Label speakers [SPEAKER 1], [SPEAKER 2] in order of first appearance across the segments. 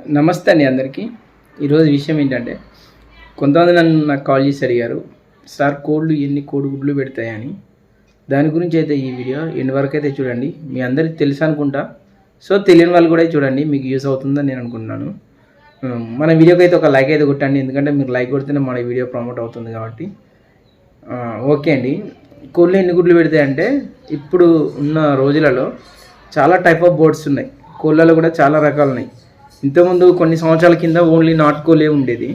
[SPEAKER 1] నమస్తే అండి అందరికీ. ఈరోజు విషయం ఏంటంటే కొంతమంది నన్ను నాకు కాల్ చేసి అడిగారు సార్ కోళ్ళు ఎన్ని కోడిగుడ్లు పెడతాయని? దాని గురించి అయితే ఈ వీడియో ఎన్ని వరకు అయితే చూడండి. మీ అందరికి తెలుసు అనుకుంటా. సో తెలియని వాళ్ళు కూడా చూడండి మీకు యూస్ అవుతుందని నేను అనుకుంటున్నాను. మన వీడియోకి అయితే ఒక లైక్ అయితే కొట్టండి ఎందుకంటే మీరు లైక్ కొడితేనే మన వీడియో ప్రమోట్ అవుతుంది కాబట్టి. ఓకే అండి. కోళ్ళు ఎన్ని గుడ్లు పెడతాయంటే ఇప్పుడు ఉన్న రోజులలో చాలా టైప్ ఆఫ్ బోర్డ్స్ ఉన్నాయి. కోళ్ళలో కూడా చాలా రకాలు ఉన్నాయి. ఇంతకుముందు కొన్ని సంవత్సరాల కింద ఓన్లీ నాటుకోలే ఉండేది.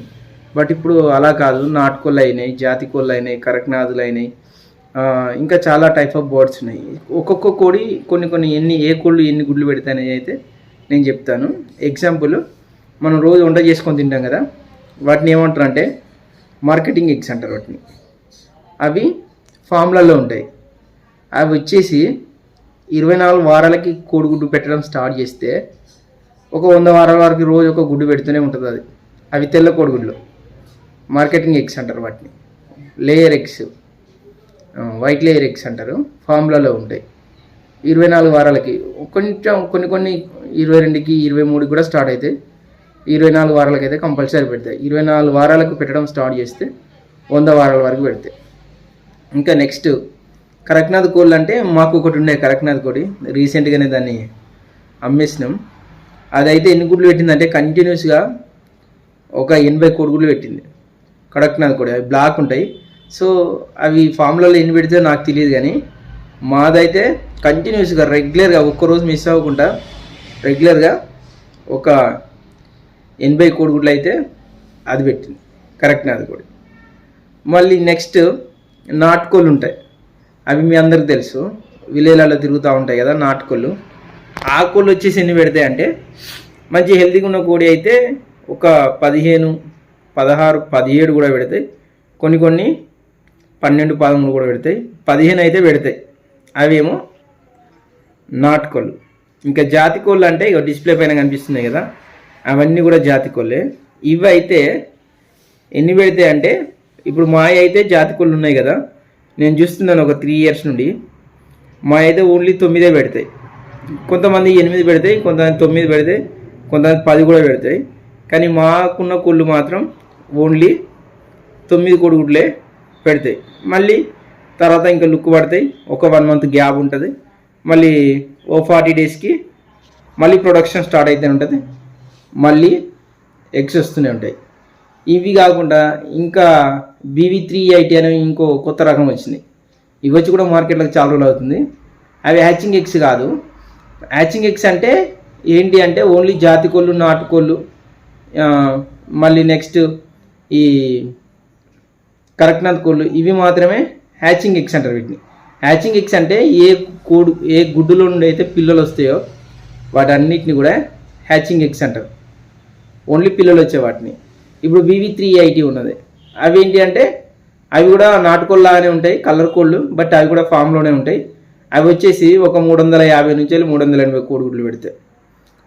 [SPEAKER 1] బట్ ఇప్పుడు అలా కాదు. నాటుకోళ్ళు అయినాయి జాతి కోళ్ళు అయినాయి కరక్నాథులు అయినాయి. ఇంకా చాలా టైప్ ఆఫ్ బర్డ్స్ ఉన్నాయి. ఒక్కొక్క కోడి కొన్ని కొన్ని ఎన్ని ఏ కోళ్ళు ఎన్ని గుడ్లు పెడతాయని అయితే నేను చెప్తాను. ఎగ్జాంపుల్ మనం రోజు వంట చేసుకొని తింటాం కదా. వాటిని ఏమంటారు అంటే మార్కెటింగ్ ఎగ్స్ అంటారు వాటిని. అవి ఫామ్లలో ఉంటాయి. అవి వచ్చేసి ఇరవై నాలుగు వారాలకి కోడిగుడ్డు పెట్టడం స్టార్ట్ చేస్తే ఒక వంద వారాల వరకు రోజు ఒక గుడ్డు పెడుతూనే ఉంటుంది అది. అవి తెల్ల కోడిగుడ్లు. మార్కెటింగ్ ఎగ్స్ అంటారు వాటిని. Layer eggs white layer eggs అంటారు. ఫామ్లలో ఉంటాయి. ఇరవై నాలుగు వారాలకి కొంచెం కొన్ని కొన్ని ఇరవై రెండుకి ఇరవై మూడుకి కూడా స్టార్ట్ అవుతాయి ఇరవై నాలుగు వారాలకి అయితే కంపల్సరీ పెడతాయి. ఇరవై నాలుగు వారాలకు పెట్టడం స్టార్ట్ చేస్తే వంద వారాల వరకు పెడతాయి. ఇంకా నెక్స్ట్ కరక్నాథ్ కోళ్ళు అంటే మాకు ఒకటి ఉండే కరక్నాథ్ కోడి. రీసెంట్గానే దాన్ని అమ్మేసినాం. అదైతే ఎన్ని గుడ్లు పెట్టిందంటే కంటిన్యూస్గా ఒక ఎనభై కోడిగుడ్లు పెట్టింది. కడక్నాథ్ కోడి అవి బ్లాక్ ఉంటాయి. సో అవి ఫామ్లలో ఎన్ని పెడితే నాకు తెలియదు కానీ మాదైతే కంటిన్యూస్గా రెగ్యులర్గా ఒక్కరోజు మిస్ అవ్వకుండా రెగ్యులర్గా ఒక ఎనభై కోడిగుడ్లు అయితే అది పెట్టింది కరెక్ట్నాథ్ కోడి. మళ్ళీ నెక్స్ట్ నాటుకోళ్ళు ఉంటాయి. అవి మీ అందరికి తెలుసు. విలేజ్లలో తిరుగుతూ ఉంటాయి కదా నాటుకోళ్ళు. ఆకులు కోళ్ళు వచ్చేసి ఎన్ని పెడతాయి అంటే మంచి హెల్తీగా ఉన్న కోడి అయితే ఒక పదిహేను పదహారు పదిహేడు కూడా పెడతాయి. కొన్ని కొన్ని పన్నెండు పదమూడు కూడా పెడతాయి. పదిహేను అయితే పెడతాయి. అవేమో నాటుకోళ్ళు. ఇంకా జాతి కోళ్ళు అంటే ఇక డిస్ప్లే పైన కనిపిస్తున్నాయి కదా అవన్నీ కూడా జాతి కోళ్ళే. ఇవి అయితే ఎన్ని పెడతాయి అంటే ఇప్పుడు మా అయితే జాతి కోళ్ళు ఉన్నాయి కదా నేను చూస్తున్నాను ఒక త్రీ ఇయర్స్ నుండి. మా అయితే ఓన్లీ తొమ్మిదే పెడతాయి. కొంతమంది ఎనిమిది పెడతాయి కొంతమంది తొమ్మిది పెడతాయి కొంతమంది పది కూడా పెడతాయి. కానీ మాకున్న కోళ్ళు మాత్రం ఓన్లీ తొమ్మిది కోడిగుడ్లే పెడతాయి. మళ్ళీ తర్వాత ఇంకా లుక్ పడతాయి. ఒక వన్ మంత్ గ్యాప్ ఉంటుంది. మళ్ళీ ఓ ఫార్టీ డేస్కి మళ్ళీ ప్రొడక్షన్ స్టార్ట్ అయితే ఉంటుంది. మళ్ళీ ఎగ్స్ వస్తూనే ఉంటాయి. ఇవి కాకుండా ఇంకా బీవీ త్రీ ఐటీ అనే ఇంకో కొత్త రకం వచ్చింది. ఇవి వచ్చి కూడా మార్కెట్లోకి చాలా రోజులు అవుతుంది. అవి హ్యాచింగ్ ఎగ్స్ కాదు. హ్యాచింగ్ ఎగ్స్ అంటే ఏంటి అంటే ఓన్లీ జాతి కోళ్ళు నాటుకోళ్ళు మళ్ళీ నెక్స్ట్ ఈ కరక్నాథ్ కోళ్ళు ఇవి మాత్రమే హ్యాచింగ్ ఎగ్స్ అంటారు వీటిని. హ్యాచింగ్ ఎగ్స్ అంటే ఏ కోడు ఏ గుడ్డులో నుండి అయితే పిల్లలు వస్తాయో వాటన్నిటిని కూడా హ్యాచింగ్ ఎగ్స్ అంటారు. ఓన్లీ పిల్లలు వచ్చే వాటిని. ఇప్పుడు వివి త్రీ ఐటీ ఉన్నది. అవి ఏంటి అంటే అవి కూడా నాటుకోళ్ళు లాగానే ఉంటాయి కలర్ కోళ్ళు బట్ అవి కూడా ఫామ్లోనే ఉంటాయి. అవి వచ్చేసి ఒక మూడు వందల యాభై నుంచి వెళ్ళి మూడు వందల ఎనభై కోడిగుడ్లు పెడతాయి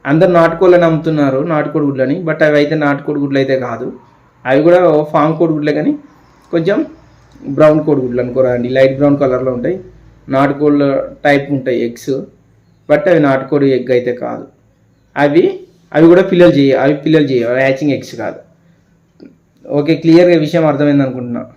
[SPEAKER 1] అందరు నాటుకోళ్ళని అమ్ముతున్నారు నాటుకోడి గుడ్లని బట్ అవి అయితే నాటుకోడి గుడ్లు అయితే కాదు. అవి కూడా ఫామ్ కోడిగుడ్లే కానీ కొంచెం బ్రౌన్ కోడిగుడ్లు అనుకోరా అండి లైట్ బ్రౌన్ కలర్లో ఉంటాయి. నాటుకోళ్ళ టైప్ ఉంటాయి ఎగ్స్ బట్ అవి నాటుకోడి ఎగ్ అయితే కాదు. అవి అవి కూడా పిల్లలు చేయ అవి పిల్లలు చేయ హ్యాచింగ్ ఎగ్స్ కాదు. ఓకే క్లియర్గా విషయం అర్థమైంది అనుకుంటున్నాను